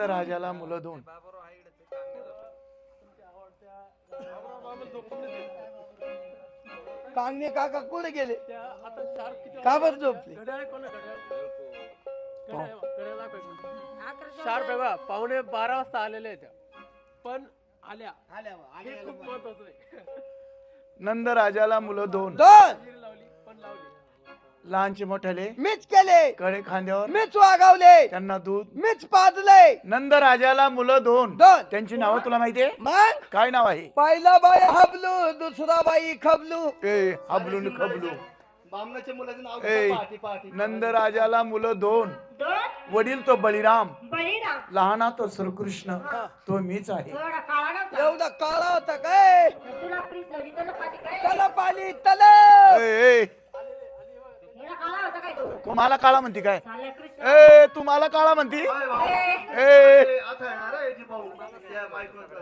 राजाला मुलं दोन कांगणे काका कुठे गेले? का बरं झोपले? शार्प आहे बा पावणे बारा वाजता आलेले आहेत त्या. पण आल्या. हे खूप महत्वाचं आहे. नंद राजाला मुलं दोन दोन लहानचे मोठ्याले मीच केले. कडे खांद्यावर. मीच वागवले. त्यांना दूध. मीच पाजले. नंद राजाला मुलं दोन. दोन. त्यांची नावं तुला माहितीये मग? काय नाव आहे? पहिला बाई हबलू दुसरा बाई खबलू. ए हबलून खबलू. बामणाच्या मुलाचं नाव ए घेतो पहाटे पहाटे नंद राजाला मुलं दोन. दोन वडील तो बळीराम. बळीराम. लहाना तो श्रीकृष्ण. तो मीच आहे. थोडा काळा नव्हता. एवढा काळा होता काय? तुला पाठी काय? तला पाली तल ए, ए, एवढा काळा होता काय तो तुम्हाला काळा म्हणती काय? ए तुम्हाला काळा म्हणती. ए, ए. ए, आता येणार आहे याची भाऊ. त्या बायकोचं.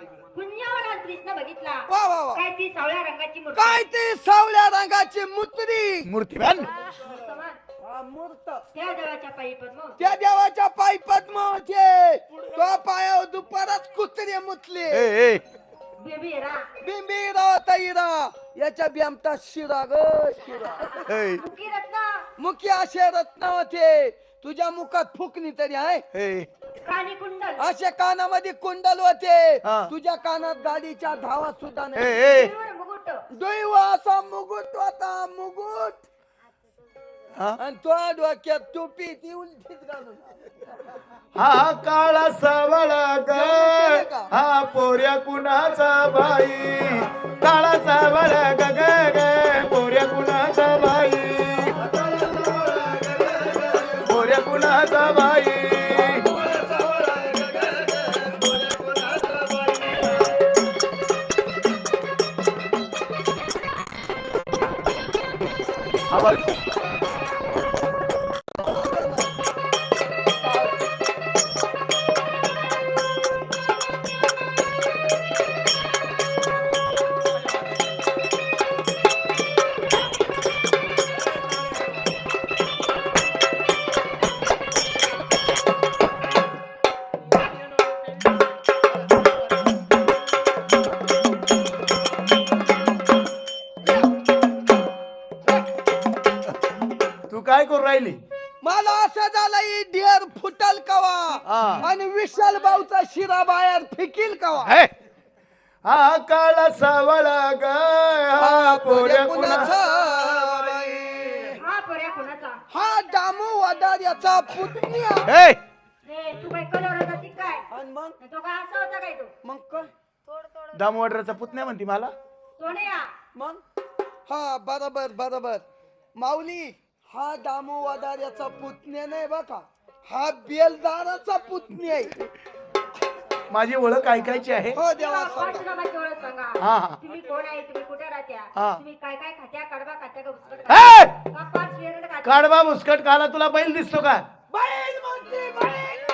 ऐक. पुण्यावर आज कृष्ण बघितला. वा वा वा. काय ती सावळ्या रंगाची मूर्ती? काय ती सावल्या रंगाची मुत्री मूर्त. त्या देवाच्या पायी पद्म. त्या देवाच्या पायी पद्म होते. तो पायावर दुपारच कुत्रे मुतले. ए ए. बेबीरा. याच्या बिमता शिरा ग शिरा. मुकी रत्न. मुख्य असे रत्न होते. तुझ्या मुखात फुकणी तरी आहे. कानी कुंडल. असे कानामध्ये कुंडल होते. हा. तुझ्या कानात गाडीच्या धावा सुद्धा नाही. मुकुट. दैव असा मुकुट होता मुकुट? आणि तो डोक्यात टोपी ती उलटीच घालून हा काळा सावळा ग. हा पोऱ्या कुणाचा बाई? काळा सावळा ग ग ग. पोऱ्या कुणाचा बाई? पोऱ्या कुणाचा बाई? आवाज आणि विशाल भाऊचा शिरा बाहेर फिकील कवा? हे! काळा सावळा हा कुणाचा? हा हा दामू वडार याचा पुतण्या. हे! रे तू काय कलर जाती काय? आणि मग? तो काय असा होता काय तो? मग काय? दामोदराचा पुतण्या म्हणती मला? सोन्या मग? हा बरोबर बरोबर. माऊली हा दामू याचा पुतण्या नाही बघा हा बेलदाराचा पुतण्या आहे. माझी ओळख ऐकायची आहे? हो देवा सांगा. ओळख हा तुम्ही कोण आहे? तुम्ही कुठे राहत्या? हा. तुम्ही काय काय खात्या? कडबा खात्या का उचकट हे! खात्या? का पाच वेळ खात्या? काढबा बुसकट खाला तुला बैल दिसतो का? बैल म्हणते बैल.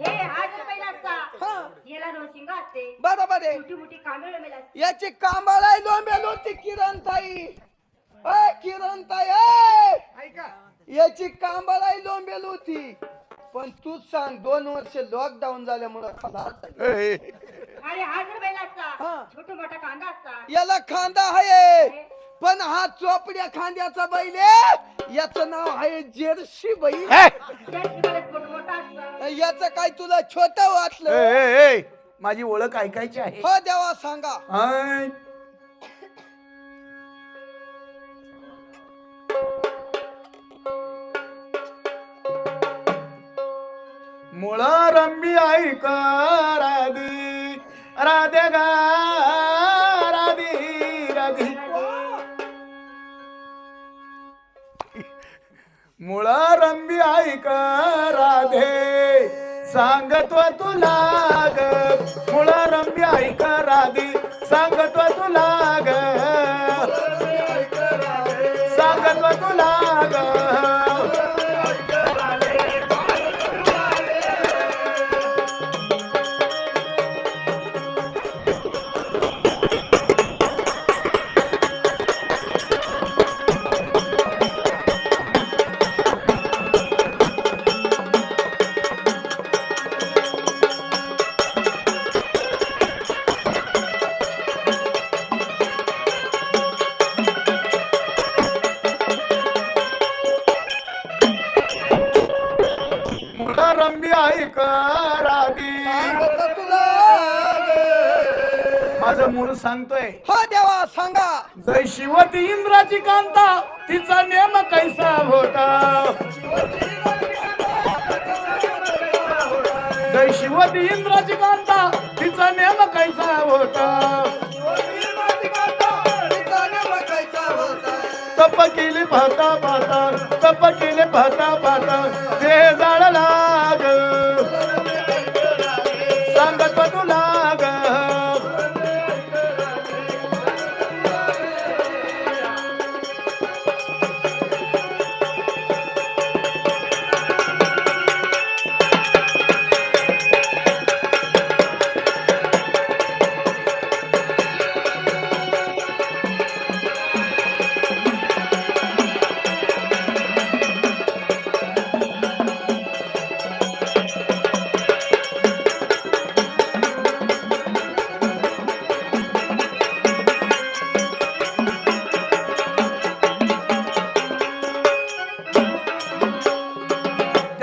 हे हा जर पहिला असता हा. याला दोन शिंग असते. बरोबर आहे. मोठी मोठी कांबळे मेला याची कांबाळाय लोंबेल होती किरण ताई किरण ताई अय! याची लोंबेल होती पण तूच सांग दोन वर्ष लॉकडाऊन झाल्यामुळे ए, अरे. हा जर पहिला हा. असता छोट मोठा कांदा असता. याला खांदा आहे. पण हा चोपड्या खांद्याचा बैल आहे. याचं नाव आहे जर्सी बैल. हे! त्या शिवाय पोट मोठा असता. याचं काय तुला छोट वाटलं? ए, ए, माझी ओळख ऐकायची आहे. हो देवा सांगा. हाय. मुळा रंबी ऐक राधी? राधे गा राधी राधी. मुळा रंबी ऐक राधे? सांगतो तुला ग. मुळा रंबी ऐक राधी? सांगतो तुला ग. सांगतो तुला ग. माझं सांगतोय. हा देवा सांगा. जय शिवती इंद्राची कांता तिचा नेम कैसा होता? जय शिवती इंद्राची कांता तिचा नेम कैसा होता? तप केली पाहता पाहता तप केले पाहता पाहता ते जाळला.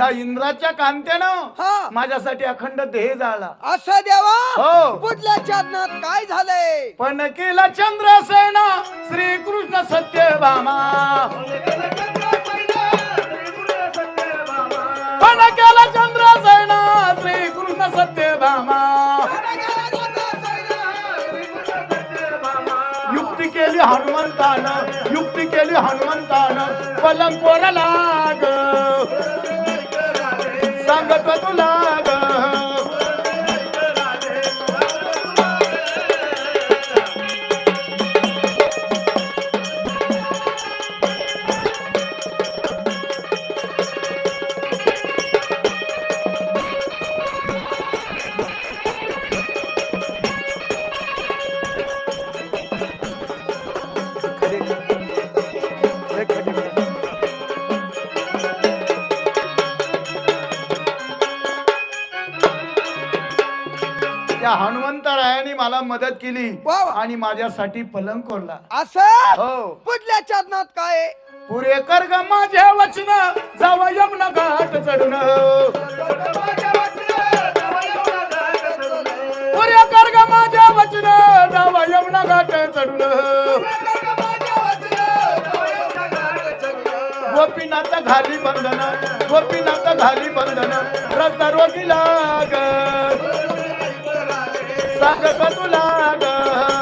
त्या इंद्राच्या कांत्यानं हा. माझ्यासाठी अखंड देह जाळला असं देवा? हो. पुढल्या चरणात काय झालंय? पण केला चंद्रसेना श्रीकृष्ण सत्यभामा. पण केला चंद्रसेना श्रीकृष्ण सत्यभामा. युक्ती केली हनुमंतानं युक्ती केली हनुमंतानं. पलंग ग सांगत त्या हनुमंतरायाने मला मदत केली. आणि माझ्यासाठी पलंग कोरला. असं? हो. पुढल्या चरणात काय पुरे कर ग माझे वचन जाव यमुना घाट चढून. पुरे कर ग माझे वचन जाव यमुना घाट चढून. गोपीनाथ घाली बंधन गोपीनाथ घाली बंधन रस्ता रोगी लाग. सांगत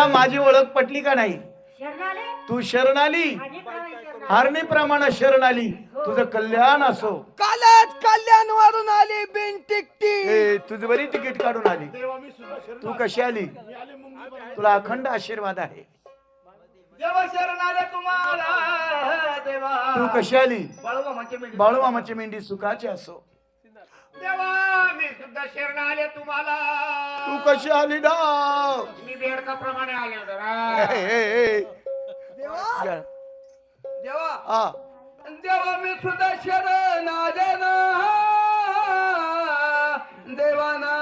आता माझी ओळख पटली का नाही? तू शरण आली. हारणी प्रमाण शरण आली तुझं कल्याण असो. कालच कल्याण वरून आली बिन टिकटी ए, तुझी बरी तिकीट काढून आली. तू कशी आली? तुला अखंड आशीर्वाद आहे. देवा शरण आले तुम्हाला देवा. तू कशी आली? बाळूमामाची मेंढी सुखाची असो. देवा मी सुद्धा शरण आले तुम्हाला. तू कशी आली डाव मी बेडकाप्रमाणे आले जरा ए, ए, ए. देवा देवा. देवा मी सुद्धा शरण आले ना. देवाना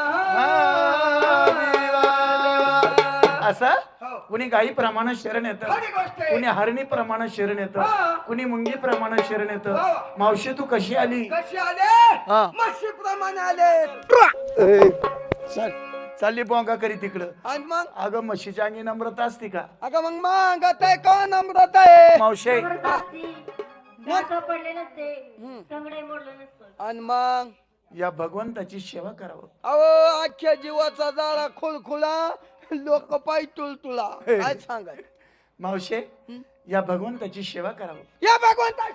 असं? कुणी गाई प्रमाणे शरण येत खरी गोष्ट आहे. कुणी हरणी प्रमाणे शरण येत हा. कुणी मुंगी प्रमाणे शरण येत. हा. मावशी तू कशी आली? कसे हा. आले. मशी प्रमाणे आले चालली बोंगा करी तिकडं. आणि मग? अगं म्हशीच्या अंगी नम्रता असते का? अगं मग मागत आहे का नम्रत आहे? मावशे. जबरदस्ती. दात पडले नसते. हम्म. टंगडे मोडलं नसतं. आणि मग? या भगवंताची सेवा करावं. अहो अख्ख्या जीवाचा जाळा खुलखुला. लोक पाय तुला. काय सांगाय मावशे या भगवंताची सेवा करावं. या भगवंता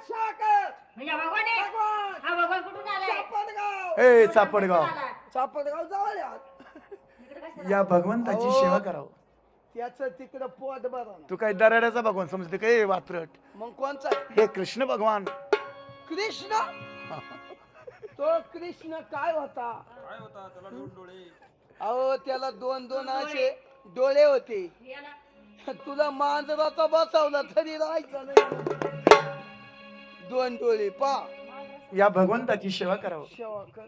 म्हणजे भगवान? आहे. भगवान! हा भगवान कुठून आलाय? चापडगाव! ए चापडगाव. आला. चापडगाव जवळ इकडे कशाला? या भगवंताची अहो. सेवा करावं. त्याच तिकडं पोट बरा तू काय दराड्याचा भगवान समजते काय वात्रट. मग कोणचा हे कृष्ण भगवान. कृष्ण? तो कृष्ण काय होता? अहो त्याला दोन दोन असे डोळे. होते. याला. तुला मांजराचा बसवला तरी राहायचं नाही. दोन डोळे पा. या भगवंताची सेवा करावं. शेवा कर.